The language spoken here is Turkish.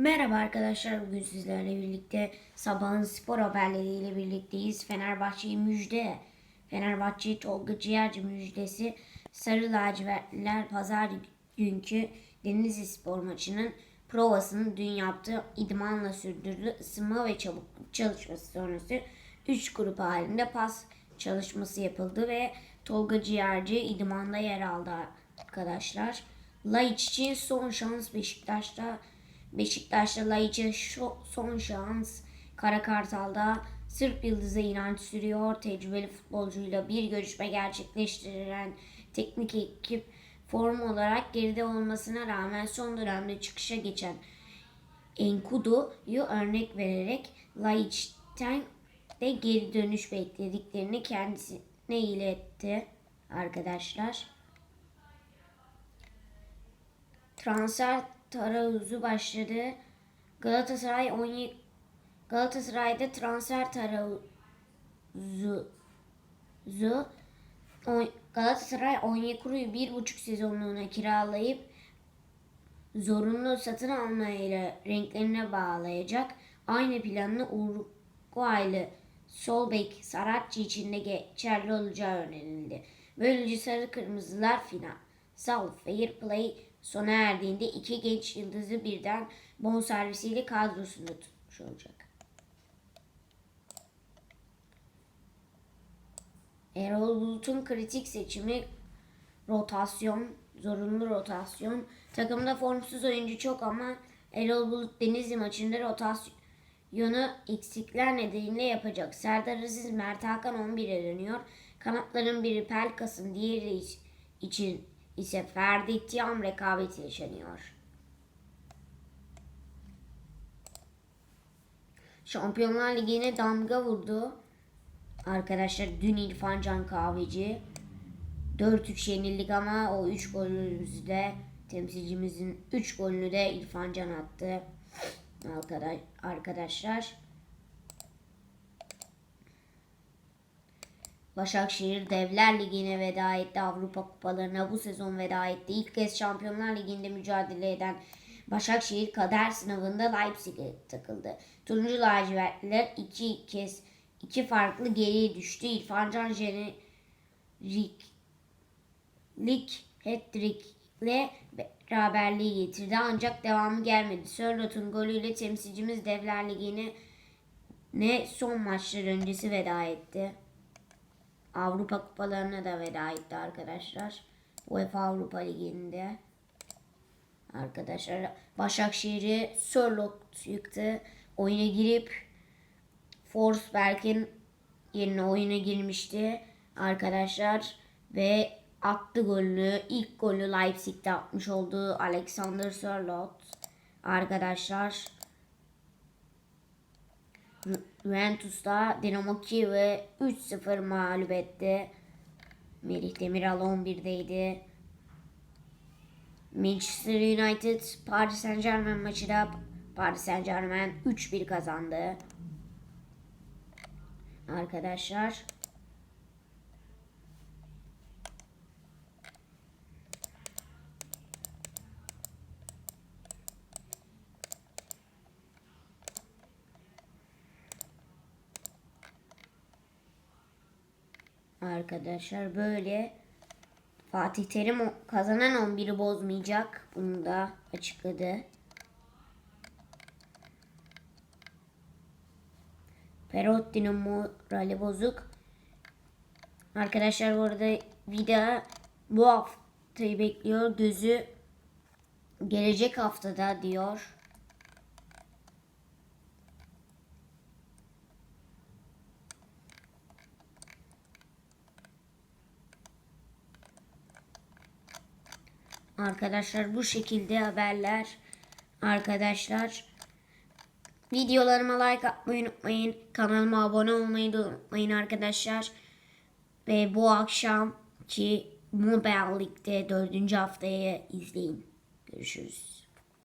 Merhaba arkadaşlar. Bugün sizlerle birlikte sabahın spor haberleriyle birlikteyiz. Fenerbahçe'ye müjde. Fenerbahçe Tolga Ciğerci müjdesi. Sarı lacivertliler pazar günkü Denizli spor maçının provasını dün yaptığı idmanla sürdürdü. Isınma ve çabukluk çalışması sonrası 3 grup halinde pas çalışması yapıldı ve Tolga Ciğerci idmanda yer aldı arkadaşlar. Laiç için son şans Beşiktaş'ta Beşiktaş'ta Laiç'e son şans Kara Kartal'da Sırp Yıldız'a inanç sürüyor. Tecrübeli futbolcuyla bir görüşme gerçekleştiren teknik ekip form olarak geride olmasına rağmen son dönemde çıkışa geçen Enkudu'yu örnek vererek Laiç'ten de geri dönüş beklediklerini kendisine iletti arkadaşlar. Transfer taarruzu başladı. Galatasaray 17 Galatasaray'da transfer taarruzu zu on- Galatasaray Onyekuru'yu bir buçuk sezonluğuna kiralayıp zorunlu satın almayla renklerine bağlayacak. Aynı planlı Uruguaylı sol bek Saratçı için de geçerli olacağı önerildi. Böylece sarı kırmızılar finansal fair play sona erdiğinde iki genç yıldızı birden bonservisiyle kadrosunda tutmuş olacak. Erol Bulut'un kritik seçimi rotasyon, zorunlu rotasyon. Takımda formsuz oyuncu çok ama Erol Bulut Denizli maçında rotasyonu eksikler nedeniyle yapacak. Serdar Aziz Mert Hakan 11'e dönüyor. Kanatların biri Pelkas'ın diğeri iç- için ise Ferdi Tiam rekabeti yaşanıyor. Şampiyonlar Ligi'ne damga vurdu. Arkadaşlar dün İrfan Can Kahveci 4-3 yenildik ama o 3 golümüzü de temsilcimizin 3 golünü de İrfan Can attı. Arkadaş, arkadaşlar. Başakşehir Devler Ligi'ne veda etti. Avrupa kupalarına bu sezon veda etti. İlk kez Şampiyonlar Ligi'nde mücadele eden Başakşehir kader sınavında Leipzig'e takıldı. Turuncu lacivertliler iki kez iki farklı geriye düştü. İrfan Can jenerik lig hat-trick ile beraberliği getirdi ancak devamı gelmedi. Sörlot'un golüyle temsilcimiz Devler Ligi'ne ne son maçlar öncesi veda etti. Avrupa kupalarına da veda etti arkadaşlar. UEFA Avrupa Ligi'nde. Arkadaşlar Başakşehir'i Sörlot yıktı. Oyuna girip Forsberg'in yerine oyuna girmişti arkadaşlar ve attı golünü. İlk golü Leipzig'te atmış olduğu Alexander Sörloth arkadaşlar. Ju- Juventus'ta Dinamo Kiev'e 3-0 mağlup etti. Melih Demiral 11'deydi. Manchester United Paris Saint Germain maçı da Paris Saint Germain 3-1 kazandı. Arkadaşlar. Arkadaşlar böyle Fatih Terim kazanan 11'i bozmayacak. Bunu da açıkladı. Perotti'nin morali bozuk. Arkadaşlar bu arada vida bu haftayı bekliyor. Gözü gelecek haftada diyor. Arkadaşlar bu şekilde haberler. Arkadaşlar videolarıma like atmayı unutmayın. Kanalıma abone olmayı da unutmayın arkadaşlar. Ve bu akşamki Mobile Lig'de dördüncü haftayı izleyin. Görüşürüz.